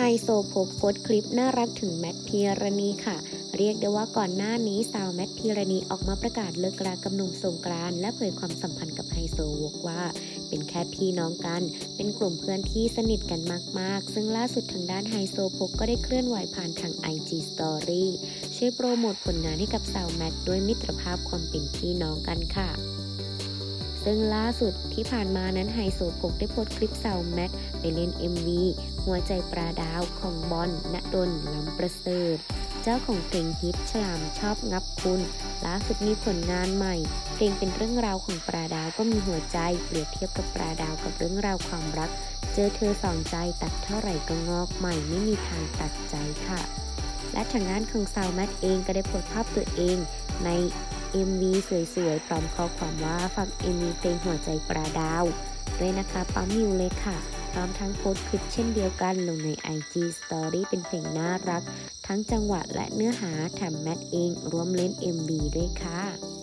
ไฮโซโพกโพสคลิปน่ารักถึงแมทพีรณีค่ะ เรียกได้ว่าก่อนหน้านี้สาวแมทพีรณีออกมาประกาศเลิกรากับหนุ่มสงกรานต์และเผยความสัมพันธ์กับไฮโซวกว่า เป็นแค่พี่น้องกัน เป็นกลุ่มเพื่อนที่สนิทกันมาก ๆ ซึ่งล่าสุดทางด้านไฮโซโพกก็ได้เคลื่อนไหวผ่านทาง IG Story ช่วยโปรโมทผลงานให้กับสาวแมทด้วยมิตรภาพความเป็นพี่น้องกันค่ะ ซึ่งล่าสุดที่ผ่านมานั้นไฮโซโพกได้โพสต์คลิปสาวแมทไปเล่น MV หัวใจปลาดาวของบอลณดลลำประเสริฐ เจ้าของเพลงฮิตฉลามชอบงับคุณ ล่าสุดมีผลงานใหม่ เพลงเป็นเรื่องราวของปลาดาวก็มีหัวใจเปรียบเทียบกับปลาดาวกับเรื่องราวความรัก เจอเธอสองใจตัดเท่าไหร่ก็งอกใหม่ไม่มีทางตัดใจค่ะ และทางด้านของสาวแมทเองก็ได้โพสต์ภาพตัวเองใน MV สวยๆพร้อมข้อความว่าฝาก MV เพลงหัวใจปลาดาว ด้วยนะคะปั๊มมิวเลยค่ะ พร้อมทั้งโพสต์คลิปเช่นเดียวกันลงใน IG Story เป็นเพลงน่ารัก ทั้งจังหวะและเนื้อหาแถมแมทเองร่วมเล่น MV ด้วยค่ะ